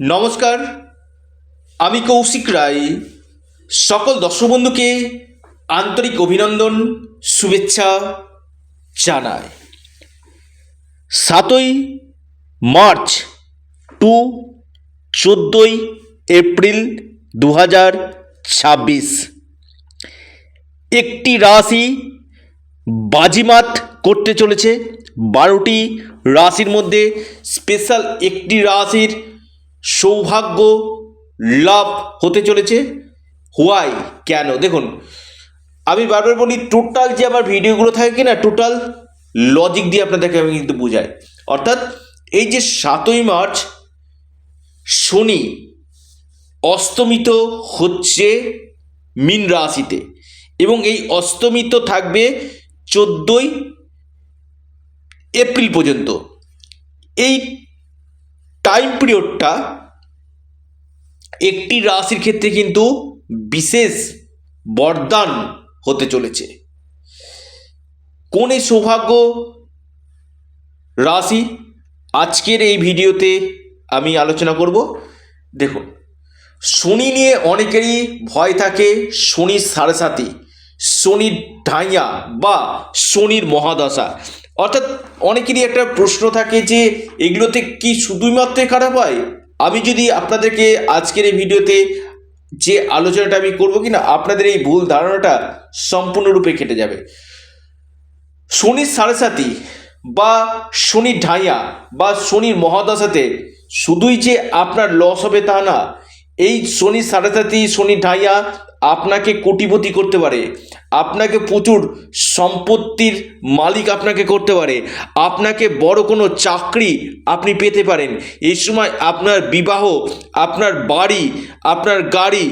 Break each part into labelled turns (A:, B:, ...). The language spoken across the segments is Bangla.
A: নমস্কার, আমি কৌশিক রায়। সকল দর্শক বন্ধুকে আন্তরিক অভিনন্দন, শুভেচ্ছা জানাই। সাতই মার্চ টু চোদ্দোই এপ্রিল দু হাজার ছাব্বিশ। একটি রাশি বাজিমাত করতে চলেছে। বারোটি রাশির মধ্যে স্পেশাল একটি রাশির সৌভাগ্য লাভ হতে চলেছে। হোয়াই কেন? দেখুন, আমি বারবার বলি টোটাল যে আমার ভিডিওগুলো থাকে না টোটাল লজিক দিয়ে আপনাদেরকে আমি কিন্তু বোঝাই। অর্থাৎ, এই যে সাতই মার্চ, শনি অস্তমিত হচ্ছে মিন রাশিতে এবং এই অস্তমিত থাকবে চোদ্দোই এপ্রিল পর্যন্ত। এই টাইম পিরিয়ডটা একটি রাশির ক্ষেত্রে কিন্তু বিশেষ বরদান হতে চলেছে। কোন সৌভাগ্য রাশি? আজকের এই ভিডিওতে আমি আলোচনা করব। দেখুন, শনি নিয়ে অনেকেরই ভয় থাকে শনির সাড়ে সাথী, শনির ঢাইয়া বা শনির মহাদশা। অর্থাৎ অনেকেরই একটা প্রশ্ন থাকে যে এগুলোতে কি শুধুমাত্র খারাপ হয়? আমি যদি আপনাদেরকে আজকের এই ভিডিওতে যে আলোচনাটা আমি করব কিনা, আপনাদের এই ভুল ধারণাটা সম্পূর্ণরূপে কেটে যাবে। শনির সাড়ে সাথী বা শনির ঢাইয়া বা শনির মহাদশাতে শুধুই যে আপনার লস হবে তা না এই শনি সাড়ে সাথী শনি ঢাইয়া আপনাকে কোটিপতি করতে পারে। আপনাকে প্রচুর সম্পত্তির মালিক আপনাকে করতে পারে। আপনাকে বড় কোনো চাকরি আপনি পেতে পারেন। এই সময় আপনার বিবাহ, আপনার বাড়ি, আপনার গাড়ি,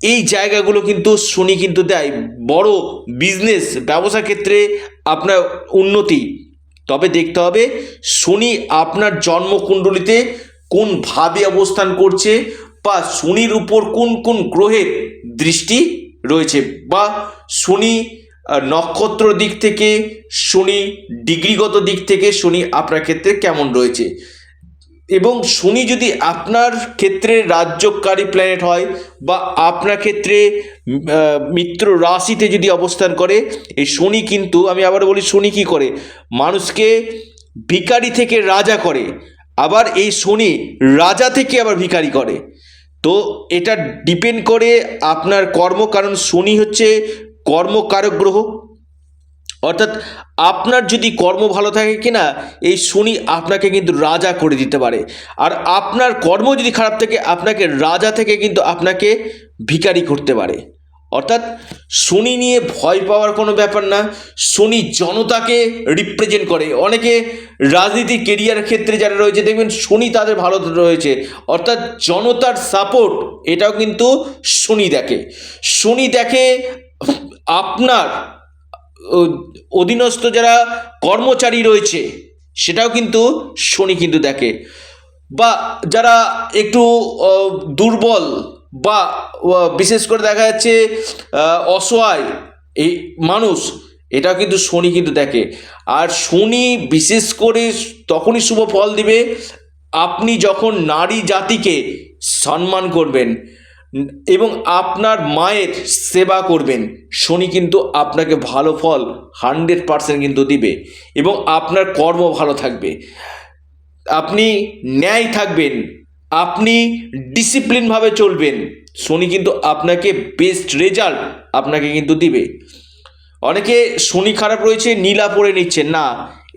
A: এই জায়গাগুলো কিন্তু শনি কিন্তু দেয়। বড় বিজনেস, ব্যবসা ক্ষেত্রে আপনার উন্নতি। তবে দেখতে হবে, শনি আপনার জন্মকুণ্ডলিতে কোন ভাবে অবস্থান করছে বা শনির উপর কোন কোন গ্রহের দৃষ্টি রয়েছে বা শনি নক্ষত্র দিক থেকে, শনি ডিগ্রিগত দিক থেকে, শনি আপনার ক্ষেত্রে কেমন রয়েছে? এবং শনি যদি আপনার ক্ষেত্রে রাজ্যকারী প্ল্যানেট হয় বা আপনার ক্ষেত্রে মিত্র রাশিতে যদি অবস্থান করে, এই শনি কিন্তু, আমি আবার বলি শনি কি করে? মানুষকে ভিখারি থেকে রাজা করে, আবার এই শনি রাজা থেকে আবার ভিখারি করে। তো এটা ডিপেন্ড করে আপনার কর্ম, কারণ শনি হচ্ছে কর্মকারক গ্রহ। অর্থাৎ আপনার যদি কর্ম ভালো থাকে কিনা, এই শনি আপনাকে কিন্তু রাজা করে দিতে পারে। আর আপনার কর্ম যদি খারাপ থাকে, আপনাকে রাজা থেকে কিন্তু আপনাকে ভিকারি করতে পারে। অর্থাৎ শনি নিয়ে ভয় পাওয়ার কোনো ব্যাপার না, শনি জনতাকে রিপ্রেজেন্ট করে। অনেকে রাজনীতি কেরিয়ার ক্ষেত্রে যারা রয়েছে, দেখবেন শনি তাদের ভালো রয়েছে। অর্থাৎ জনতার সাপোর্ট এটাও কিন্তু শনি দেখে। শনি দেখে আপনার অধীনস্থ যারা কর্মচারী রয়েছে, সেটাও কিন্তু শনি কিন্তু দেখে। বা যারা একটু দুর্বল বা বিশেষ করে দেখা যাচ্ছে অসহায় এই মানুষ, এটাও কিন্তু শনি কিন্তু দেখে। আর শনি বিশেষ করে তখনই শুভ ফল দিবে, আপনি যখন নারী জাতিকে সম্মান করবেন, এবং আপনার মায়ের সেবা করবেন, শনি কিন্তু আপনাকে ভালো ফল হান্ড্রেড পারসেন্ট কিন্তু দিবে, এবং আপনার কর্ম ভালো থাকবে। আপনি ন্যায় থাকবেন আপনি ডিসিপ্লিনভাবে চলবেন। শনি কিন্তু আপনাকে বেস্ট রেজাল্ট আপনাকে কিন্তু দিবে। অনেকে শনি খারাপ রয়েছে, নীলা পড়ে নিচ্ছেন। না,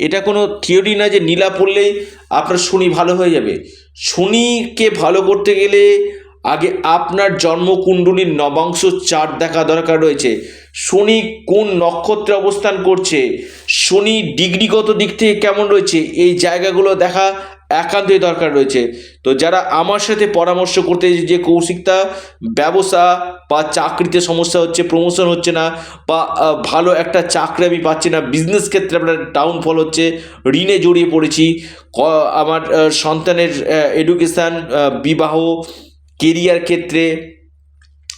A: এটা কোনো থিওরি না যে নীলা পড়লেই আপনার শনি ভালো হয়ে যাবে। শনিকে ভালো করতে গেলে আগে আপনার জন্মকুণ্ডলীর নবাংশ চার্ট দেখা দরকার রয়েছে। শনি কোন নক্ষত্রে অবস্থান করছে, শনি ডিগ্রিগত দিক থেকে কেমন রয়েছে, এই জায়গাগুলো দেখা একান্তই দরকার রয়েছে। তো যারা আমার সাথে পরামর্শ করতে যে কৌশিকতা, ব্যবসা বা চাকরিতে সমস্যা হচ্ছে প্রমোশন হচ্ছে না বা ভালো একটা চাকরি আমি পাচ্ছি না বিজনেস ক্ষেত্রে আপনার ডাউনফল হচ্ছে, ঋণে জড়িয়ে পড়েছি আমার সন্তানের এডুকেশান বিবাহ কেরিয়ার ক্ষেত্রে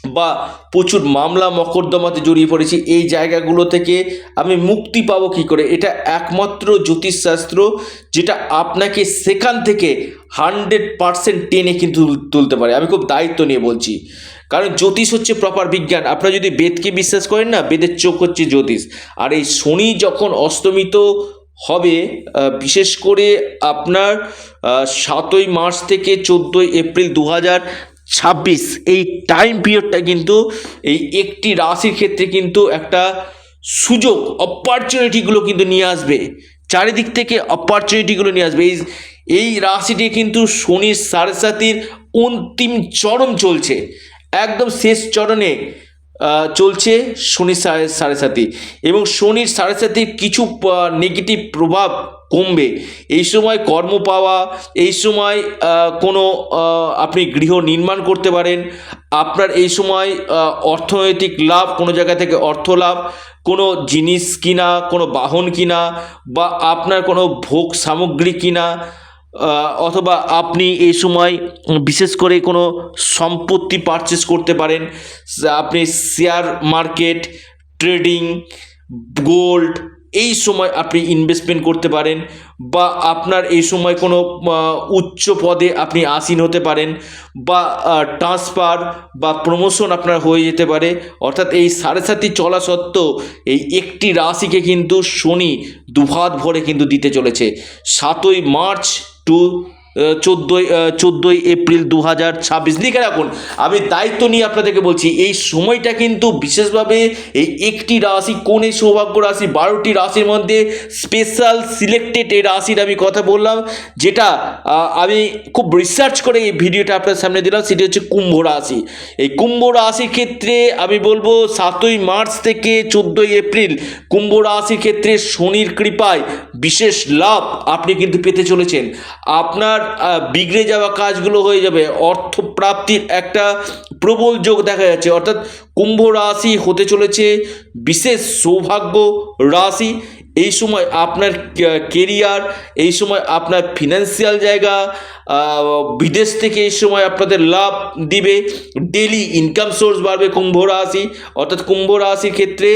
A: বা প্রচুর মামলা মকদ্দমাতে জড়িয়ে পড়েছি, এই জায়গাগুলো থেকে আমি মুক্তি পাবো কী করে? এটা একমাত্র জ্যোতিষশাস্ত্র যেটা আপনাকে সেখান থেকে হান্ড্রেড পারসেন্ট টেনে কিন্তু তুলতে পারে। আমি খুব দায়িত্ব নিয়ে বলছি। কারণ জ্যোতিষ হচ্ছে প্রপার বিজ্ঞান। আপনারা যদি বেদকে বিশ্বাস করেন না, বেদের চোখ হচ্ছে জ্যোতিষ। আর এই শনি যখন অস্তমিত হবে বিশেষ করে আপনার সাতই মার্চ থেকে চোদ্দোই এপ্রিল দু হাজার ছাব্বিশ। এই টাইম পিরিয়ডটা কিন্তু, এই একটি রাশির ক্ষেত্রে কিন্তু একটা সুযোগ অপরচুনিটিগুলো কিন্তু নিয়ে আসবে। চারিদিক থেকে অপরচুনিটিগুলো নিয়ে আসবে। এই এই রাশিটি কিন্তু শনির সাড়ে সাতির অন্তিম চরম চলছে। একদম শেষ চরণে চলছে শনির সাড়ে সাড়ে সাতি। এবং শনির সাড়ে সাতির কিছু নেগেটিভ প্রভাব কমবে। এই সময় কর্ম পাওয়া, এই সময় কোনো আপনি গৃহ নির্মাণ করতে পারেন। আপনার এই সময় অর্থনৈতিক লাভ, কোনো জায়গা থেকে অর্থ লাভ, কোনো জিনিস কিনা, কোনো বাহন কিনা, বা আপনার কোনো ভোগ সামগ্রী কিনা অথবা আপনি এই সময় বিশেষ করে কোনো সম্পত্তি পারচেস করতে পারেন। আপনি শেয়ার মার্কেট ট্রেডিং গোল্ড এই সময় আপনি ইনভেস্টমেন্ট করতে পারেন বা আপনার এই সময় কোনো উচ্চ পদে আপনি আসীন হতে পারেন বা ট্রান্সফার বা প্রমোশন আপনার হয়ে যেতে পারে। অর্থাৎ এই সাড়ে সাতি চলা সত্ত্বেও এই একটি রাশিকে কিন্তু শনি দুভাত ভরে কিন্তু দিতে চলেছে। সাতই মার্চ টু চোদ্দোই চোদ্দোই এপ্রিল দু হাজার ছাব্বিশ। লিখে রাখুন, আমি দায়িত্ব নিয়ে আপনাদেরকে বলছি, এই সময়টা কিন্তু বিশেষভাবে এই একটি রাশি কোন এই সৌভাগ্য রাশি, বারোটি রাশির মধ্যে স্পেশাল সিলেক্টেড এই রাশির আমি কথা বললাম, যেটা আমি খুব রিসার্চ করে এই ভিডিওটা আপনার সামনে দিলাম, সেটি হচ্ছে কুম্ভ রাশি। এই কুম্ভ রাশির ক্ষেত্রে আমি বলব, সাতই মার্চ থেকে চোদ্দোই এপ্রিল, কুম্ভ রাশির ক্ষেত্রে শনির কৃপায় বিশেষ লাভ আপনি কিন্তু পেতে চলেছেন। আপনার বিগড়ে যাওয়া কাজগুলো হয়ে যাবে। অর্থপ্রাপ্তির একটা প্রবল যোগ দেখা যাচ্ছে। অর্থাৎ কুম্ভ রাশি হতে চলেছে। বিশেষ সৌভাগ্য রাশি। এই সময় আপনার কেরিয়ার, এই সময় আপনার ফিনান্সিয়াল জায়গা বিদেশ থেকে এই সময় আপনাদের লাভ দিবে। ডেলি ইনকাম সোর্স বাড়বে কুম্ভ রাশি। অর্থাৎ কুম্ভ রাশির ক্ষেত্রে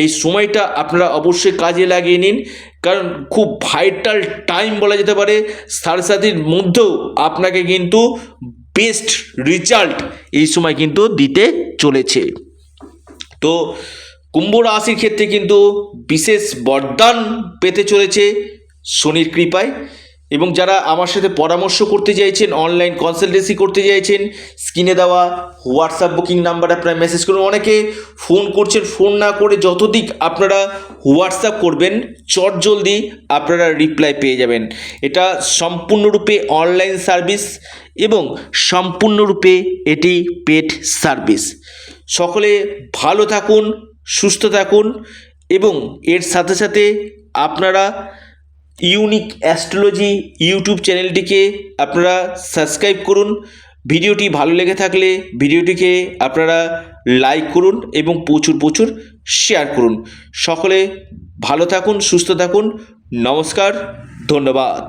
A: এই সময়টা আপনারা অবশ্যই কাজে লাগিয়ে নিন। কারণ খুব ভাইটাল টাইম বলা যেতে পারে। সাড়ে সাতির মধ্যেও আপনাকে কিন্তু বেস্ট রিজাল্ট এই সময় কিন্তু দিতে চলেছে। তো কুম্ভ রাশির ক্ষেত্রে কিন্তু বিশেষ বরদান পেতে চলেছে শনির কৃপায়। এবং যারা আমার সাথে পরামর্শ করতে চাইছেন অনলাইন কনসালটেন্সি করতে চাইছেন স্ক্রিনে দেওয়া হোয়াটসঅ্যাপ বুকিং নাম্বারে আপনারা মেসেজ করুন। অনেকে ফোন করছেন ফোন না করে যতদিক আপনারা হোয়াটসঅ্যাপ করবেন, চট জলদি আপনারা রিপ্লাই পেয়ে যাবেন। এটা সম্পূর্ণরূপে অনলাইন সার্ভিস এবং সম্পূর্ণরূপে এটি পেড সার্ভিস সকলে ভালো থাকুন, সুস্থ থাকুন এবং এর সাথে সাথে আপনারা ইউনিক অ্যাস্ট্রোলজি ইউটিউব চ্যানেলটিকে আপনারা সাবস্ক্রাইব করুন। ভিডিওটি ভালো লেগে থাকলে ভিডিওটিকে আপনারা লাইক করুন এবং প্রচুর প্রচুর শেয়ার করুন। সকলে ভালো থাকুন, সুস্থ থাকুন। নমস্কার, ধন্যবাদ।